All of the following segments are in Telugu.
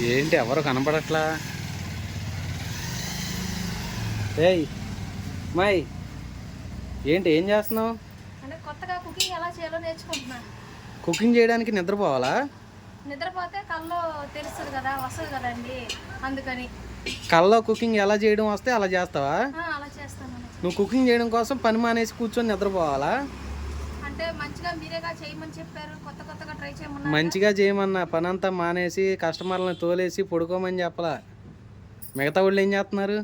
ఏంటి ఎవరు కనపడట్లా? ఏయ్ మై ఏంటి ఏం చేస్తున్నావు? అంటే కొత్తగా కుకింగ్ ఎలా చేయాలో నేర్చుకుంటున్నా. కుకింగ్ చేయడానికి నిద్రపోవాలా? నిద్రపోతే కళ్ళు తెలుస్తుంది కదా వస్తుంది కదండి అందుకని. కల్లో కుకింగ్ ఎలా చేయడం వస్తే అలా చేస్తావా? అలా చేస్తాను నువ్వు కుకింగ్ చేయడం కోసం పని మానేసి కూర్చొని నిద్రపోవాలా? అంటే మంచిగా మీరేగా చేయమని చెప్పారు కొత్త కొత్తగా ట్రై చేయమన్నారు? మంచిగా చేయమన్నా పని అంతా మానేసి కస్టమర్లను తోలేసి పడుకోమని చెప్పలా. మిగతా వాళ్ళు ఏం చేస్తున్నారు?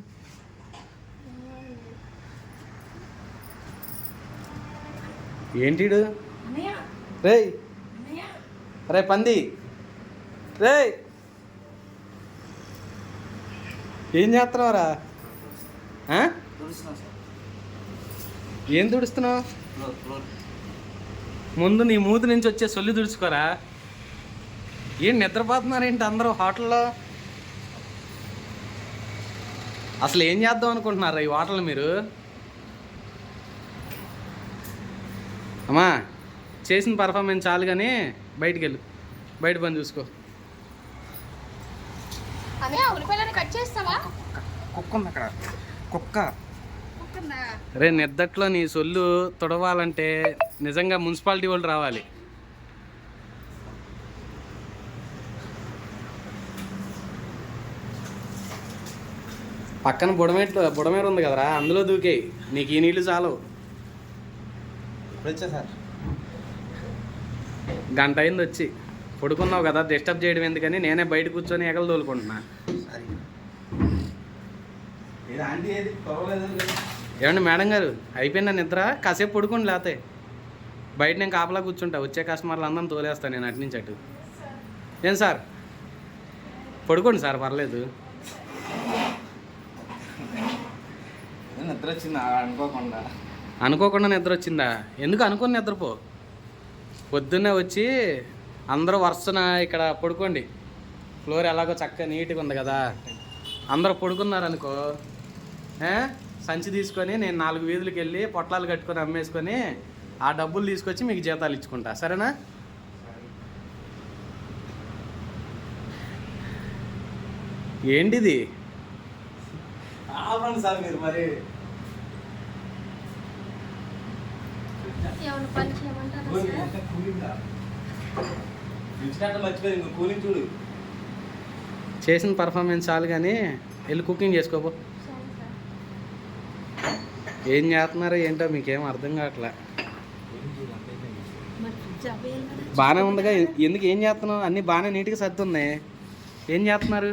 రేయ్. అన్నయ్య. రే పంది. రేయ్. ఏం చేస్తున్నావురా? ఆ? ఏం తుడుస్తున్నావు? ముందు నీ మూతి నుంచి వచ్చే సొల్లి తుడుచుకోరా ఏం నిద్రపోతున్నారేంటి అందరూ హోటల్లో? అసలు ఏం చేద్దాం అనుకుంటున్నారా ఈ హోటల్ మీరు? అమ్మా చేసిన పర్ఫార్మెన్స్ చాలు కానీ బయటికి వెళ్ళు. బయట పని చూసుకో. కుక్క ఉంది అక్కడ కుక్క. రే నిద్దట్లో నీ సొల్లు తొడవాలంటే నిజంగా మున్సిపాలిటీ వాళ్ళు రావాలి. పక్కన బుడమేట్లు బుడమేరు ఉంది కదరా అందులో దూకేయి నీకు ఈ నీళ్ళు చాలు సార్? గంట అయింది వచ్చి. పడుకున్నావు కదా డిస్టర్బ్ చేయడం ఎందుకని నేనే బయట కూర్చొని ఎగలు తోలుకుంటున్నా. ఏమండి మేడం గారు అయిపోయిందా నిద్ర? కాసేపు పడుకోండి లేతే. బయట నేను కాపలా కూర్చుంటా వచ్చే కస్టమర్లు అందరం తోలేస్తాను నేను అటు నుంచి అటు. ఏం సార్? పడుకోండి సార్ పర్లేదు. నిద్ర వచ్చింది అనుకోకుండా. అనుకోకుండా నిద్ర వచ్చిందా ఎందుకు అనుకుని నిద్రపో? పొద్దున్నే వచ్చి అందరూ వరుసన ఇక్కడ పడుకోండి. ఫ్లోర్ ఎలాగో చక్కగా నీట్గా ఉంది కదా. అందరూ పడుకున్నారు అనుకో ఏ? సంచి తీసుకొని నేను నాలుగు వీధులకు వెళ్ళి పొట్లాలు కట్టుకొని అమ్మేసుకొని ఆ డబ్బులు తీసుకొచ్చి మీకు జీతాలు ఇచ్చుకుంటా. సరేనా? ఏంటిది? సార్ మీరు చేసిన పర్ఫార్మెన్స్ చాలు కానీ వెళ్ళి కుకింగ్ సార్. ఏం చేస్తున్నారో ఏంటో మీకేం అర్థం కావట్లే మరి ఫ్రిడ్జ్ అవ్వేయాలి కదా బాగానే ఉందిగా. ఎందుకు? ఏం చేస్తున్నావు? అన్నీ బాగానే నీట్గా సర్దున్నాయి. ఏం చేస్తున్నారు?